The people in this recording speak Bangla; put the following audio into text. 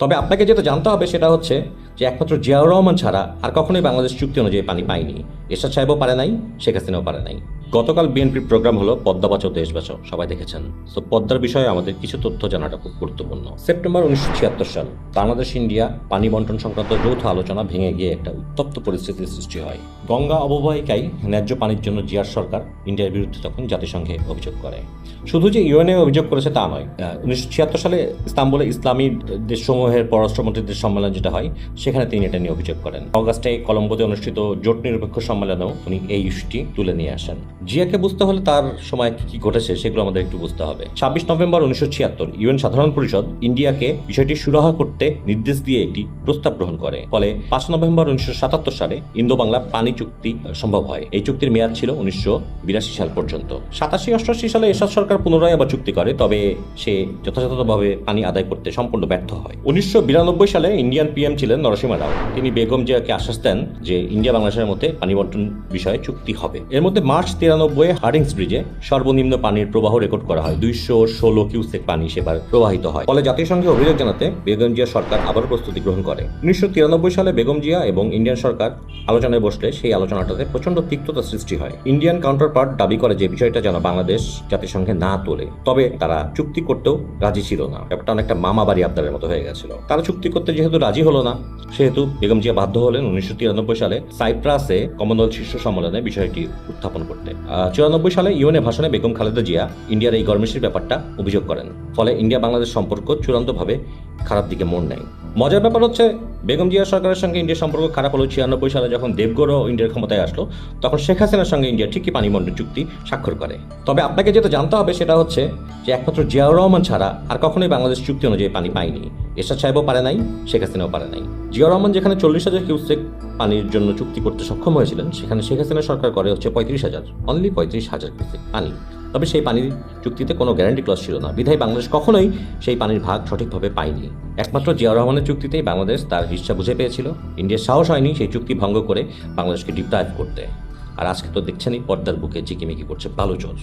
তবে আপনাকে যেটা জানতে হবে সেটা হচ্ছে যে একমাত্র জিয়াউর রহমান ছাড়া আর কখনোই বাংলাদেশ চুক্তি অনুযায়ী পানি পায়নি। এরশাদ সাহেবও পারে নাই, শেখ হাসিনাও পারে নাই। গতকাল বিএনপির প্রোগ্রাম হলো পদ্মা বাঁচাও দেশ বাঁচাও সবাই দেখেছেন। তো পদ্মার বিষয়ে আমাদের কিছু তথ্য জানাটা খুব গুরুত্বপূর্ণ। সেপ্টেম্বর উনিশশো ছিয়াত্তর সাল, বাংলাদেশ ইন্ডিয়া পানি বন্টন সংক্রান্ত যৌথ আলোচনা ভেঙে গিয়ে একটা উত্তপ্ত পরিস্থিতির সৃষ্টি হয়। গঙ্গা অববাহিকায় ন্যায্য পানির জন্য জিয়ার সরকার ইন্ডিয়ার বিরুদ্ধে তখন জাতিসংঘে অভিযোগ করে। শুধু যে ইউএনএ অভিযোগ করেছে তা নয় উনিশশো ছিয়াত্তর সালে ইস্তাম্বুলে ইসলামী দেশসমূহের পররাষ্ট্রমন্ত্রীদের সম্মেলন যেটা হয়, সেখানে তিনি এটা নিয়ে অভিযোগ করেন। অগাস্টে কলম্বোতে অনুষ্ঠিত জোট নিরপেক্ষ সম্মেলনেও উনি এই ইস্যুটি তুলে নিয়ে আসেন। জিয়াকে বুঝতে হলে তার সময় কি কি ঘটেছে সেগুলো আমাদের একটু বুঝতে হবে। ছাব্বিশ নভেম্বর উনিশশো ছিয়াত্তর, ইউএন সাধারণ পরিষদ ইন্ডিয়াকে বিষয়টি সুরাহা করতে নির্দেশ দিয়ে একটি প্রস্তাব গ্রহণ করে। ফলে পাঁচ নভেম্বর উনিশশো সাতাত্তর সালে ইন্দো বাংলা পানি চুক্তি সম্ভব হয়। এই চুক্তির মেয়াদ ছিল উনিশশো বিরাশি সাল পর্যন্ত। সাতাশি অষ্টআশি সালে এরশাদ সরকার পুনরায় আবার চুক্তি করে, তবে সে যথাযথভাবে পানি আদায় করতে সম্পূর্ণ ব্যর্থ হয়। উনিশশো বিরানব্বই সালে ইন্ডিয়ান পিএম ছিলেন নরসিমা রাও। তিনি বেগম জিয়াকে আশ্বাস দেন যে ইন্ডিয়া বাংলাদেশের মধ্যে পানি বন্টন বিষয়ে চুক্তি হবে। এর মধ্যে মার্চ তিরানব্বই হার্ডিংস ব্রিজে সর্বনিম্ন পানির প্রবাহ রেকর্ড করা হয়। দুইশো ষোলো কিউসেক পানি সেবার প্রবাহিত হয়। ফলে জাতিসংঘে অভিযোগ জানাতে বেগম জিয়া সরকার আবার প্রস্তুতি গ্রহণ করে। উনিশশো তিরানব্বই সালে বেগম জিয়া এবং ইন্ডিয়ান সরকার আলোচনায় বসলে সেই আলোচনাটাতে প্রচণ্ড তিক্ততা সৃষ্টি হয়। ইন্ডিয়ান কাউন্টার পার্ট দাবি করে যে বিষয়টা যেন বাংলাদেশ জাতিসংঘে না তোলে, তবে তারা চুক্তি করতেও রাজি ছিল না। ব্যাপারটা অনেকটা মামা বাড়ি আবদারের মতো হয়ে গেছিল। তারা চুক্তি করতে যেহেতু রাজি হলো না, সেহেতু বেগম জিয়া বাধ্য হলেন উনিশশো তিরানব্বই সালে সাইপ্রাসে কমনওয়েলথ শীর্ষ সম্মেলনে বিষয়টি উত্থাপন করতে। চুরানব্বই সালে ইউএনএ ভাষণে বেগম খালেদা জিয়া ইন্ডিয়ার এই গরমেশির ব্যাপারটা অভিযোগ করেন। ফলে ইন্ডিয়া বাংলাদেশ সম্পর্ক চূড়ান্তভাবে খারাপ দিকে মোড় নেয় মজার ব্যাপার হচ্ছে, বেগম জিয়া সরকারের সঙ্গে ইন্ডিয়ার সম্পর্ক খারাপ হলো ছিয়ানব্বই সালে যখন দেবগড় ইন্ডিয়ার ক্ষমতায় আসলো, তখন শেখ হাসিনার সঙ্গে ইন্ডিয়া ঠিকই পানি বন্টন চুক্তি স্বাক্ষর করে। তবে আপনাকে যেটা জানতে হবে সেটা হচ্ছে যে একমাত্র জিয়াউর রহমান ছাড়া আর কখনোই বাংলাদেশ চুক্তি অনুযায়ী পানি পায়নি। এরশাদ সাহেবও পারে নাই, শেখ হাসিনাও পারে নাই। জিয়াউর রহমান যেখানে চল্লিশ হাজার কিউসেক পানির জন্য চুক্তি করতে সক্ষম হয়েছিলেন, সেখানে শেখ হাসিনা সরকার করে হচ্ছে পঁয়ত্রিশ হাজার অনলি পঁয়ত্রিশ হাজার কিউসেক পানি। তবে সেই পানির চুক্তিতে কোনো গ্যারান্টি ক্লস ছিল না। বিধায় বাংলাদেশ কখনোই সেই পানির ভাগ সঠিকভাবে পায়নি। একমাত্র জিয়াউর রহমানের চুক্তিতেই বাংলাদেশ তার হিসা বুঝে পেয়েছিল। ইন্ডিয়ার সাহস হয়নি সেই চুক্তি ভঙ্গ করে বাংলাদেশকে ডিপ্রাইভ করতে। আর আজকে তো দেখছেনই পর্দার বুকে চিকিমিকি করছে বালুচর